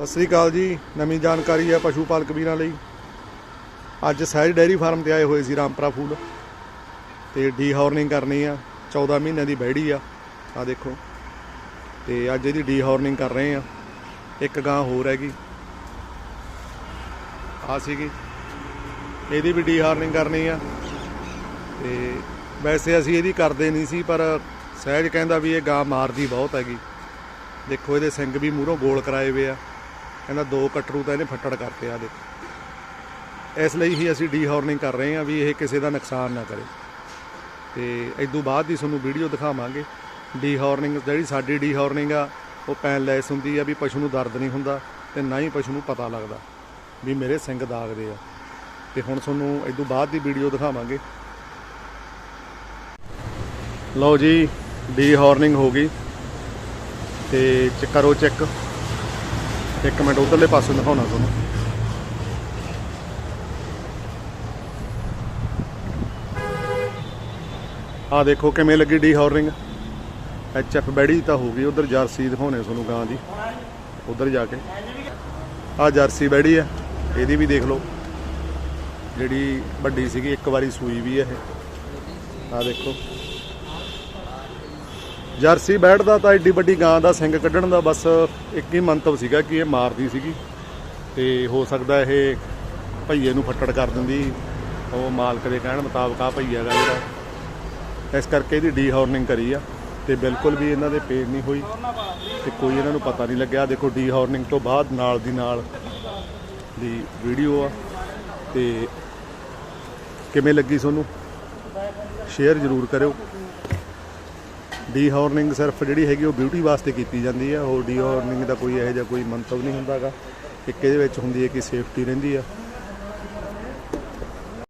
ਸਤਿ ਸ੍ਰੀ ਅਕਾਲ ਜੀ, ਨਵੀਂ ਜਾਣਕਾਰੀ ਹੈ ਪਸ਼ੂ ਪਾਲਕ ਵੀਰਾਂ ਲਈ। ਅੱਜ ਸਹਿਜ ਡੇਅਰੀ ਫਾਰਮ ਤੇ ਆਏ ਹੋਏ ਸੀ ਰਾਮਪਰਾ ਫੂਡ ਤੇ ਡੀ ਹਾਰਨਿੰਗ ਕਰਨੀ ਆ 14 ਮਹੀਨਿਆਂ ਦੀ ਬੈੜੀ ਆ ਆ ਦੇਖੋ। ਤੇ ਅੱਜ ਇਹਦੀ ਡੀਹੋਰਨਿੰਗ ਕਰ ਰਹੇ ਆ, ਇੱਕ ਗਾਂ ਹੋਰ ਹੈਗੀ। ਆ ਸੀਗੀ। ਇਹਦੀ ਵੀ ਡੀ ਹਾਰਨਿੰਗ ਕਰਨੀ ਆ। ਤੇ ਵੈਸੇ ਅਸੀਂ ਇਹਦੀ ਕਰਦੇ ਨਹੀਂ ਸੀ, ਪਰ ਸਹਿਜ ਕਹਿੰਦਾ ਵੀ ਇਹ ਗਾਂ ਮਾਰਦੀ ਬਹੁਤ ਹੈਗੀ। ਦੇਖੋ, ਇਹਦੇ ਸਿੰਘ ਵੀ ਮੂਹਰੋਂ ਗੋਲ ਕਰਾਏ ਹੋਏ ਆ। ਕਹਿੰਦਾ ਦੋ ਕਟਰੂ ਤਾਂ ਇਹਨੇ ਫੱਟੜ ਕਰਤੇ ਆ ਦੇਖੋ। ਇਸ ਲਈ ਹੀ ਅਸੀਂ ਡੀ ਹਾਰਨਿੰਗ ਕਰ ਰਹੇ ਹਾਂ ਵੀ ਇਹ ਕਿਸੇ ਦਾ ਨੁਕਸਾਨ ਨਾ ਕਰੇ। ਤੇ ਇਦੋਂ ਬਾਅਦ ਦੀ ਤੁਹਾਨੂੰ ਵੀਡੀਓ ਦਿਖਾਵਾਂਗੇ। ਡੀ ਹਾਰਨਿੰਗ ਜਿਹੜੀ ਸਾਡੀ ਡੀ ਹਾਰਨਿੰਗ ਆ, ਉਹ ਪੈਨਲੈਸ ਹੁੰਦੀ ਆ ਵੀ ਪਸ਼ੂ ਨੂੰ ਦਰਦ ਨਹੀਂ ਹੁੰਦਾ ਤੇ ਨਾ ਹੀ ਪਸ਼ੂ ਨੂੰ ਪਤਾ ਲੱਗਦਾ ਵੀ ਮੇਰੇ ਸਿੰਘ ਦਾਗਦੇ ਆ। ਤੇ ਹੁਣ ਤੁਹਾਨੂੰ ਇਦੋਂ ਬਾਅਦ ਦੀ ਵੀਡੀਓ ਦਿਖਾਵਾਂਗੇ। ਲਓ ਜੀ, ਡੀਹੋਰਨਿੰਗ ਹੋ ਗਈ। ਤੇ ਚ ਕਰੋ ਚੈੱਕ। ਇੱਕ ਮਿੰਟ ਉਧਰਲੇ ਪਾਸੇ ਦਿਖਾਉਣਾ ਤੁਹਾਨੂੰ। ਆ ਦੇਖੋ ਕਿਵੇਂ ਲੱਗੀ ਡੀ ਹਾਰਨਿੰਗ। ਐਚ ਐਫ ਬੈੜੀ ਤਾਂ ਹੋ ਗਈ, ਉਧਰ ਜਰਸੀ ਦਿਖਾਉਣੇ ਤੁਹਾਨੂੰ ਗਾਂ ਦੀ। ਉਧਰ ਜਾ ਕੇ। ਆ ਜਰਸੀ ਬੈੜੀ ਆ, ਇਹਦੀ ਵੀ ਦੇਖ ਲਓ। ਜਿਹੜੀ ਵੱਡੀ ਸੀਗੀ, ਇੱਕ ਵਾਰੀ ਸੂਈ ਵੀ ਆ ਇਹ। ਆ ਦੇਖੋ। ਜਰਸੀ ਬੈਠਦਾ ਤਾਂ ਏਡੀ ਵੱਡੀ ਗਾਂ ਦਾ ਸਿੰਘ ਕੱਢਣ ਦਾ ਬਸ ਇੱਕ ਹੀ ਮੰਤਵ ਸੀਗਾ ਕਿ ਇਹ ਮਾਰਦੀ ਸੀਗੀ। ਤੇ ਹੋ ਸਕਦਾ ਇਹ ਭਈਏ ਨੂੰ ਫੱਟੜ ਕਰ ਦਿੰਦੀ, ਉਹ ਮਾਲਕ ਦੇ ਕਹਿਣ ਮੁਤਾਬਕ ਆ ਭਈਆ ਦਾ ਜਿਹੜਾ। ਇਸ ਕਰਕੇ ਇਹਦੀ ਡੀ ਹਾਰਨਿੰਗ ਕਰੀ ਆ, ਤੇ ਬਿਲਕੁਲ ਵੀ ਇਹਨਾਂ ਦੇ ਪੇੜ ਨਹੀਂ ਹੋਈ। ਤੇ ਕੋਈ ਇਹਨਾਂ ਨੂੰ ਪਤਾ ਨਹੀਂ ਲੱਗਿਆ। ਦੇਖੋ ਡੀ ਹਾਰਨਿੰਗ ਤੋਂ ਬਾਅਦ ਨਾਲ ਦੀ ਨਾਲ ਦੀ ਵੀਡੀਓ ਆ। ਤੇ ਕਿਵੇਂ ਲੱਗੀ ਤੁਹਾਨੂੰ? ਸ਼ੇਅਰ ਜ਼ਰੂਰ ਕਰਿਓ। ਡੀ ਹਾਰਨਿੰਗ ਸਿਰਫ ਜਿਹੜੀ ਹੈਗੀ ਉਹ ਬਿਊਟੀ ਵਾਸਤੇ ਕੀਤੀ ਜਾਂਦੀ ਹੈ ਹੋਰ ਡੀ ਹਾਰਨਿੰਗ ਦਾ ਕੋਈ ਇਹੋ ਜਿਹਾ ਕੋਈ ਮੰਤਵ ਨਹੀਂ ਹੁੰਦਾਗਾ ਇੱਕ ਇਹਦੇ ਵਿੱਚ ਹੁੰਦੀ ਹੈ, ਕਿ ਸੇਫਟੀ ਰਹਿੰਦੀ ਆ।